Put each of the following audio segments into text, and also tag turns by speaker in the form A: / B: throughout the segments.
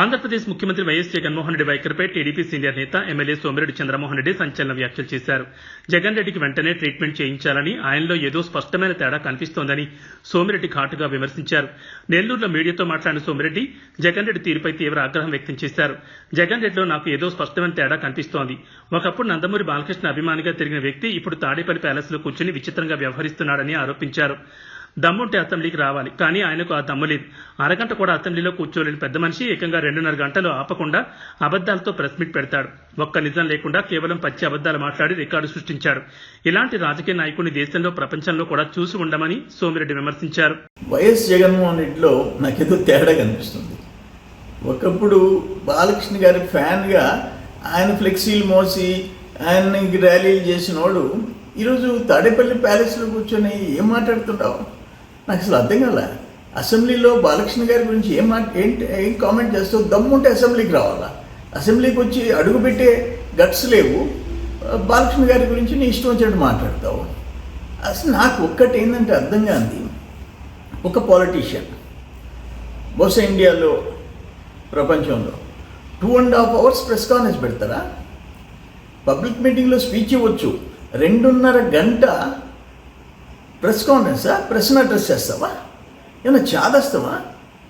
A: ఆంధ్రప్రదేశ్ ముఖ్యమంత్రి వైఎస్ జగన్మోహన్ రెడ్డి వైఖరిపై TDP senior నేత ఎమ్మెల్యే సోమిరెడ్డి చంద్రమోహన్ రెడ్డి సంచలన వ్యాఖ్యలు చేశారు. జగన్ రెడ్డికి వెంటనే ట్రీట్మెంట్ చేయించాలని ఆయనలో ఏదో స్పష్టమైన తేడా కనిపిస్తోందని సోమిరెడ్డి ఘాటుగా విమర్శించారు. నెల్లూరులో మీడియాతో మాట్లాడిన సోమిరెడ్డి జగన్ రెడ్డి తీరుపై తీవ్ర ఆగ్రహం వ్యక్తం చేశారు. జగన్ రెడ్డిలో నాకు ఏదో స్పష్టమైన తేడా కనిపిస్తోంది. ఒకప్పుడు నందమూరి బాలకృష్ణ అభిమానిగా తిరిగిన వ్యక్తి ఇప్పుడు తాడేపల్లి ప్యాలెస్లో కూర్చుని విచిత్రంగా వ్యవహరిస్తున్నాడని ఆరోపించారు. దమ్ముంటే అసెంబ్లీకి రావాలి. కానీ ఆయనకు ఆ దమ్ము లేదు. అరగంట కూడా అసెంబ్లీలో కూర్చోలేని పెద్ద మనిషి ఏకంగా రెండున్నర గంటలు ఆపకుండా అబద్దాలతో ప్రెస్ మీట్ పెడతాడు. ఒక్క నిజం లేకుండా కేవలం పచ్చి అబద్దాలు మాట్లాడి రికార్డు సృష్టించాడు. ఇలాంటి రాజకీయ నాయకుడిని దేశంలో ప్రపంచంలో కూడా చూసి ఉండమని సోమిరెడ్డి విమర్శించారు.
B: వైఎస్ జగన్మోహన్ రెడ్డిలో నాకేదో తేడా కనిపిస్తుంది. ఒకప్పుడు బాలకృష్ణ గారి ఫ్యాన్గా ఆయన ఫ్లెక్సీలు మోసి ఆయన్ని ర్యాలీలు చేసినోడు ఈరోజు తాడేపల్లి ప్యాలెస్లో కూర్చొని ఏం మాట్లాడుతుంటావు? నాకు అసలు అర్థం కదా అసెంబ్లీలో బాలకృష్ణ గారి గురించి ఏం ఏంటి ఏం కామెంట్ చేస్తావు దమ్ముంటే అసెంబ్లీకి రావాలా? అసెంబ్లీకి వచ్చి అడుగుపెట్టే గట్స్ లేవు. బాలకృష్ణ గారి గురించి నీ ఇష్టం వచ్చినట్టు మాట్లాడతావు. అసలు నాకు ఒక్కటి ఏంటంటే అర్థం కాంది ఒక పాలిటీషియన్ బహుశా ఇండియాలో ప్రపంచంలో two and half hours press conference పెడతారా? పబ్లిక్ మీటింగ్లో స్పీచ్ ఇవ్వచ్చు. రెండున్నర గంట ప్రెస్ కాన్ఫరెన్సా ప్రశ్న అడ్రస్ చేస్తావా? ఏమైనా చాదస్తావా?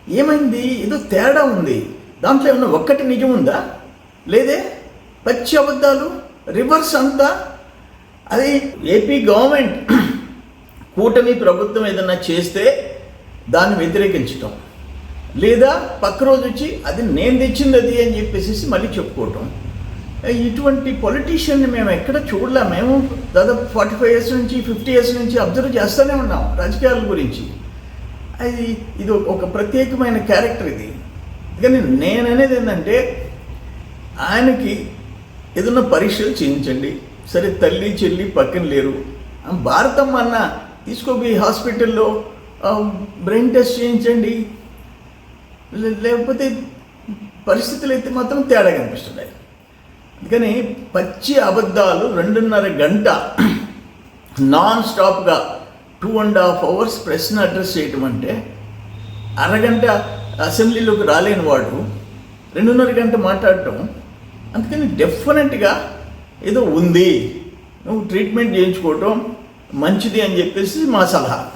B: ఏమైంది? ఏదో తేడా ఉంది. దాంట్లో ఏమైనా ఒక్కటి నిజం ఉందా? లేదే? పచ్చి అబద్ధాలు? రివర్స్ అంతా? అది ఏపీ గవర్నమెంట్ కూటమి ప్రభుత్వం ఏదన్నా చేస్తే దాన్ని వ్యతిరేకించటం. లేదా పక్క రోజు వచ్చి అది నేను తెచ్చింది అది అని చెప్పేసి మళ్ళీ చెప్పుకోవటం. ఇటువంటి పొలిటీషియన్ని మేము ఎక్కడ చూడలేము మేము దాదాపు ఫార్టీ ఫైవ్ ఇయర్స్ నుంచి ఫిఫ్టీ ఇయర్స్ నుంచి అబ్జర్వ్ చేస్తూనే ఉన్నాం రాజకీయాల గురించి. అది ఇది ఒక- ప్రత్యేకమైన క్యారెక్టర్ ఇది. కానీ నేను అనేది ఏంటంటే ఆయనకి ఏదన్నా పరీక్షలు చేయించండి. సరే తల్లి చెల్లి పక్కన లేరు. భారతం భారతమ్మ అన్న తీసుకోపోయి హాస్పిటల్లో బ్రెయిన్ టెస్ట్ చేయించండి. లేకపోతే పరిస్థితులు అయితే మాత్రం తేడా కనిపిస్తున్నాయి. అందుకని పచ్చి అబద్ధాలు రెండున్నర గంట నాన్ స్టాప్గా టూ అండ్ హాఫ్ అవర్స్ ప్రశ్న అడ్రస్ చేయటం అంటే అరగంట అసెంబ్లీలోకి రాలేని వాడు రెండున్నర గంట మాట్లాడటం. అందుకని డెఫినెట్గా ఏదో ఉంది. నువ్వు ట్రీట్మెంట్ చేయించుకోవటం మంచిది అని చెప్పేసి మా సలహా.